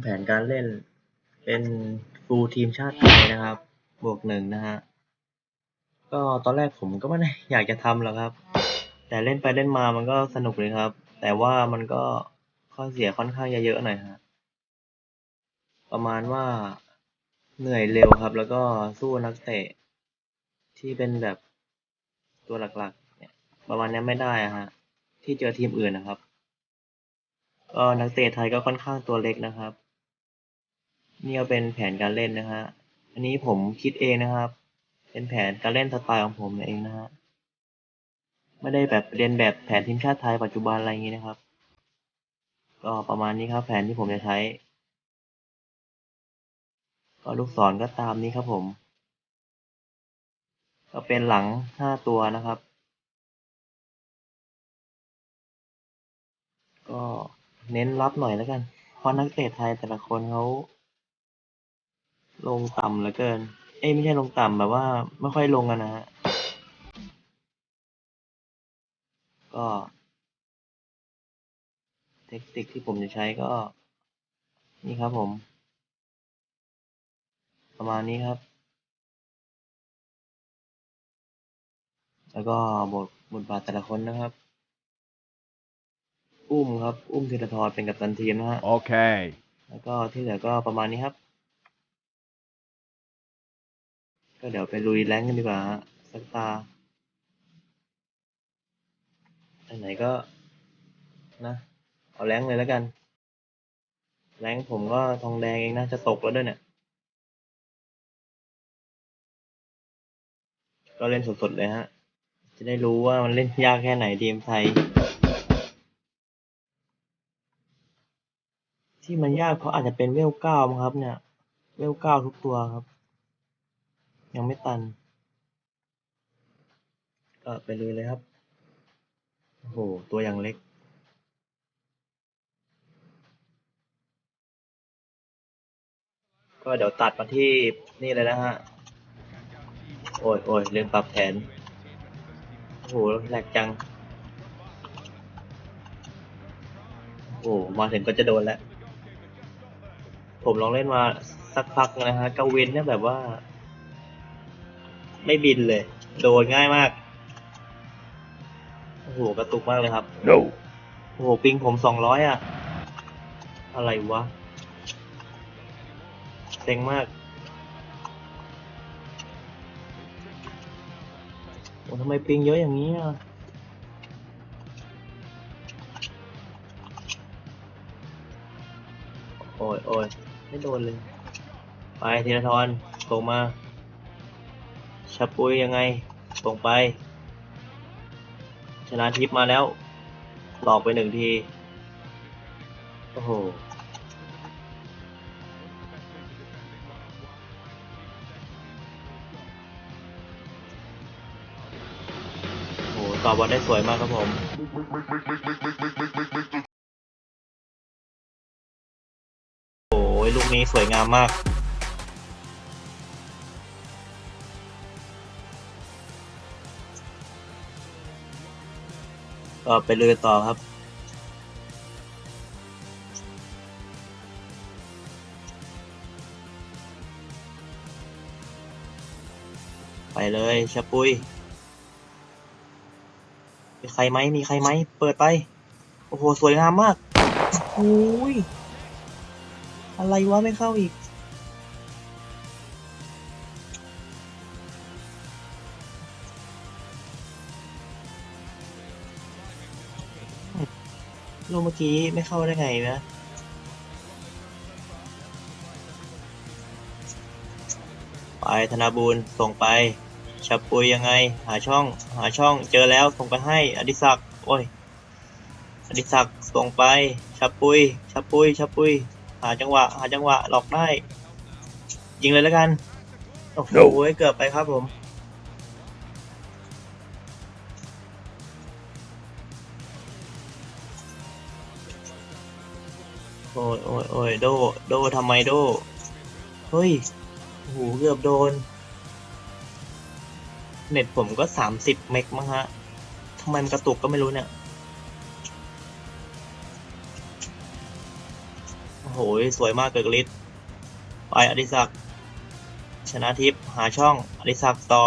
แนะนำแผนการเล่นเป็นฟูลทีมชาติไทยนะครับ บวกหนึ่งนะฮะ ก็ตอนแรกผมก็ไม่ได้อยากจะทำหรอกครับ แต่เล่นไปเล่นมามันก็สนุกเลยครับ แต่ว่ามันก็ข้อเสียค่อนข้างเยอะๆหน่อยฮะ ประมาณว่าเหนื่อยเร็วครับ แล้วก็สู้นักเตะ ที่เป็นแบบตัวหลักๆ เนี่ยประมาณนี้ไม่ได้อะฮะ ที่เจอทีมอื่นนะครับ ก็นักเตะไทยก็ค่อนข้างตัวเล็กนะครับ นี่ก็เป็นแผนการเล่นนะฮะ อันนี้ผมคิดเองนะครับ เป็นแผนการเล่นสไตล์ของผมเองนะฮะ ไม่ได้แบบเรียนแบบแผนทีมชาติไทยปัจจุบันอะไรอย่างนี้นะครับ ก็ประมาณนี้ครับ แผนที่ผมจะใช้ ก็ลูกศรก็ตามนี้ครับผม ก็เป็นหลังห้าตัวนะครับ ก็เน้นรับหน่อยแล้วกัน เพราะนักเตะไทยแต่ละคนเขา ลงต่ำเหลือเกิน เอ้ยไม่ใช่ลงต่ำแบบว่า ไม่ค่อยลงกันนะฮะ ก็ เทคนิคที่ผมจะใช้ก็ นี่ครับผม ประมาณนี้ครับ แล้วก็บทบทบาทแต่ละคนนะครับ อุ้มครับ อุ้มธีรทรเป็นกัปตันทีมนะฮะ Okay. แล้วก็ที่เหลือก็ประมาณนี้ครับ ก็เดี๋ยวไปลุยแรงกันดีกว่าสักตาไหนก็นะ เอาแรงเลยแล้วกัน แรงผมก็ทองแดงเองนะ จะตกแล้วด้วยเนี่ย ก็เล่นสดๆเลยฮะ จะได้รู้ว่ามันเล่นยากแค่ไหนทีมไทย ที่มันยากเพราะอาจจะเป็นเวลเก้ามั้งครับเนี่ย เวลเก้าทุกตัวครับ ยังไม่ตัน ก็ไปเลยเลยครับ โอ้โห ตัวอย่างเล็กก็เดี๋ยวตัดมาที่นี่เลยนะฮะ โอ้ยโอ้ยลืมปรับแผน โอ้โหแหลกจัง โอ้โห มาถึงก็จะโดนแล้ว ผมลองเล่นมาสักพักนะฮะกาวินเนี่ยแบบว่า ไม่บินเลย โดนง่ายมาก โอ้โห กระตุกมากเลยครับ No. โอ้โห ปิงผมสองร้อยอะ อะไรวะเซ็งมาก โอ้ทำไมปิงเยอะอย่างนี้อะโอ้ยโอ้ยไม่โดนเลย ไปธีรทรส่งมา ชับปุยยังไงส่งไป ชนะทิพมาแล้วหลอกไปหนึ่งที โอ้โหโอ้โหต่อบอลได้สวยมากครับผมโอ้ยลูกนี้สวยงามมาก ก็ไปเลยต่อครับ ไปเลยชะปุย มีใครไหมมีใครไหม เปิดไป โอ้โห สวยงามมากโอ้ย อะไรวะ ไม่เข้าอีก ลูกเมื่อกี้ไม่เข้าได้ไงนะไปธนาบูรณ์ส่งไปชับปุยยังไง หาช่อง หาช่องเจอแล้วส่งไปให้ อดิศักดิ์โอ้ยอดิศักดิ์ส่งไปชับปุยชับปุยชับปุย หาจังหวะ หาจังหวะหลอกได้ ยิงเลยแล้วกัน โอ้โห No เกือบไปครับผม อ้ยโอ้ยโอ้ยโด โดทำไมโด เฮ้ยโอ้โหเกือบโดน เน็ตผมก็สามสิบเมกมั้งฮะทำไมมันกระตุกก็ไม่รู้เนี่ย โอ้โห สวยมากเกิดฤทธิ์ไปอดิศักชนะทิพย์หาช่องอดิศักต่อ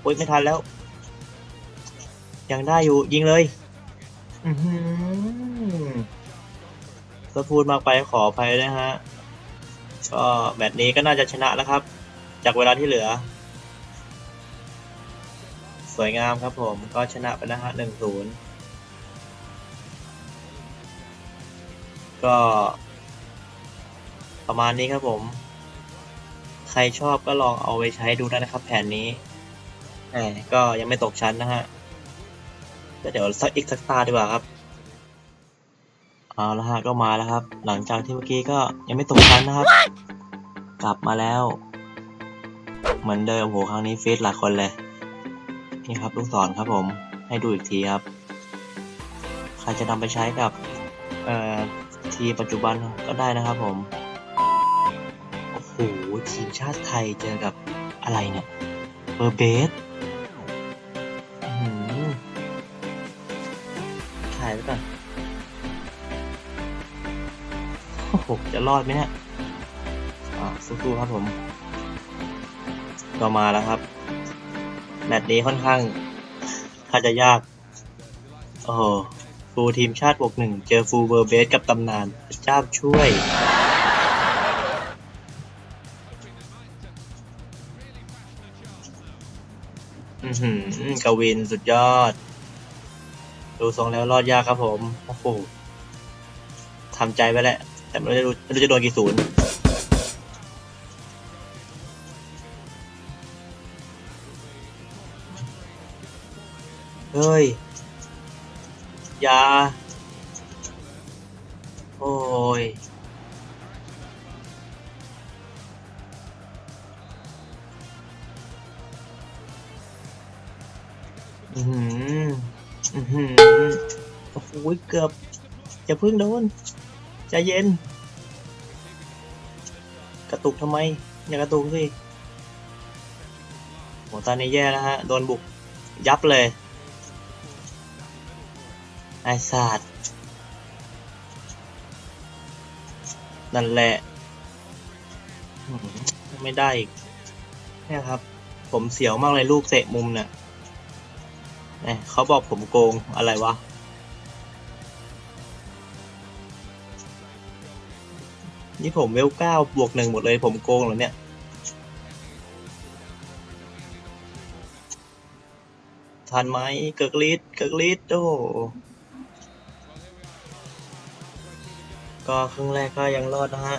โอ้ยไม่ทันแล้ว ยังได้อยู่ยิงเลย อือหือ ถ้าพูดมากไปขออภัยนะฮะ ก็แบบนี้ก็น่าจะชนะแล้วครับ จากเวลาที่เหลือ สวยงามครับผมก็ชนะไปนะฮะหนึ่งศูนย์ก็ ประมาณนี้ครับผม ใครชอบก็ลองเอาไปใช้ดูได้นะครับ แผนนี้แหมก็ยังไม่ตกชั้นนะฮะก็เดี๋ยวสักอีกสักตาดีกว่าครับ เอาละฮะก็มาแล้วครับ หลังจากที่เมื่อกี้ก็ยังไม่ตกชั้นนะครับ กลับมาแล้ว เหมือนเดิมโหครั้งนี้ฟีดหลายคนเลย นี่ครับลูกศรครับผม ให้ดูอีกทีครับ ใครจะนำไปใช้กับเอ่อทีปัจจุบันก็ได้นะครับผม โอ้โห ทีมชาติไทยเจอกับอะไรเนี่ยเบอร์เบสถ่ายไว้ก่อน โอ้โหจะรอดไหมเนี่ยอ่าสู้ๆครับผม ก็มาแล้วครับแมตช์นี้ค่อนข้างถ้าจะยาก โอ้โหฟูลทีมชาติบวกหนึ่งเจอฟูลเบอร์เบสกับตำนานเจ้าช่วย อือหือกวินสุดยอด ดูทรงแล้วรอดยากครับผม โอ้โหทำใจไว้แล้ว แต่ไม่รู้จะไม่รู้จะโดนกี่ศูนย์เฮ้ยยาโอ้ยอือหืออือหือโอ้โหเกือบจะพึ่งโดน ใจเย็น กระตุกทำไม อย่ากระตุกสิโหตอนนี้แย่แล้วฮะ โดนบุก ยับเลย ไอ้สัตว์นั่นแหละ ไม่ได้อีกเนี่ยครับ ผมเสียวมากเลยลูกเตะมุมเนี่ยเนี่ยเขาบอกผมโกงอะไรวะ นี่ผมเวลเก้าบวกหนึ่งหมดเลย ผมโกงเหรอเนี่ย ทันไหมเกิร์กลิดเกิร์กลิดโอ้ก็ครึ่งแรกก็ยังรอดนะฮะ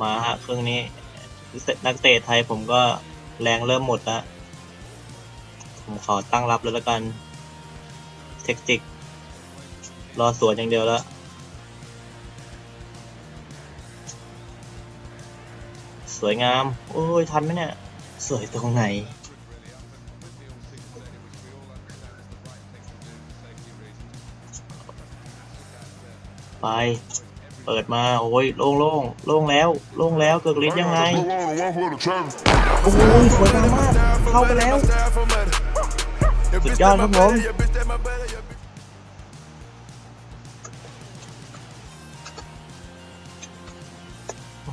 มาฮะครึ่งนี้นักเตะไทยผมก็แรงเริ่มหมดล้วผมขอตั้งรับเลยละกัน เทคติก รอสวนอย่างเดียวแล้ว สวยงาม โอ้ย ทันไหมเนี่ย สวยตรงไหน ไป เปิดมา โอ้ย โล่งโล่งโล่งแล้ว โล่งแล้ว เกิดลิ้นยังไง โอ้ย สวยงามมาก เข้าไปแล้ว สุดยอดครับผม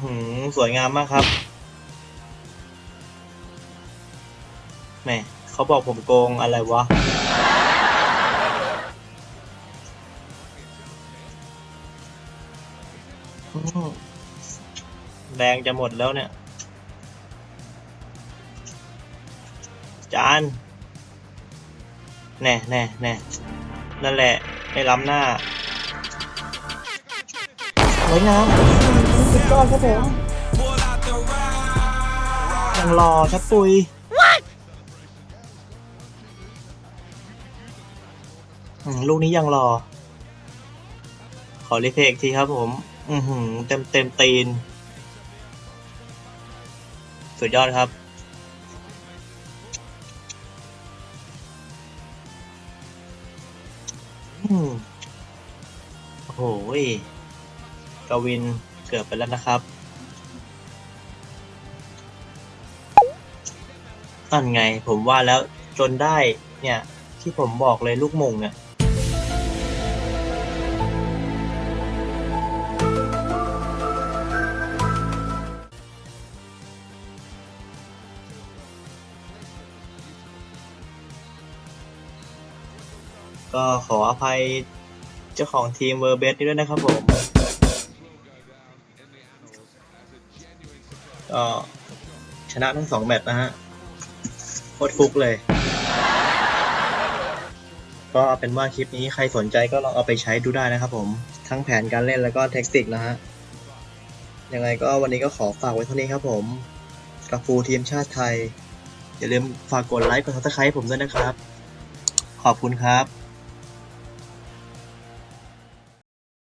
หือสวยงามมากครับแหมเขาบอกผมโกงอะไรวะ แรงจะหมดแล้วเนี่ย จาน แน่แน่แน่นั่นแหละ ไม่ล้ำหน้าสวยงาม สุดยอดครับผมยังรอชัดปุยอืมลูกนี้ยังรอ ขอรีเพลย์อีกทีครับผม อือหือเต็มเต็มตีน สุดยอดครับอืมโอ้โหยกวินเกือบไปแล้วนะครับนั่นไงผมว่าแล้วจนได้เนี่ย ที่ผมบอกเลยลูกมุงเนี่ยก็ขออภัยเจ้าของทีมเวอร์เบสด้วยนะครับผม ก็ชนะทั้งสองแมตช์นะฮะโคตรฟุกเลย ก็เอาเป็นว่าคลิปนี้ใครสนใจก็ลองเอาไปใช้ดูได้นะครับผมทั้งแผนการเล่นแล้วก็เทคนิคนะฮะยังไงก็วันนี้ก็ขอฝากไว้เท่านี้ครับผมกับฟูทีมชาติไทย อย่าลืมฝากกดไลค์กดซับสไครต์ผมด้วยนะครับ ขอบคุณครับ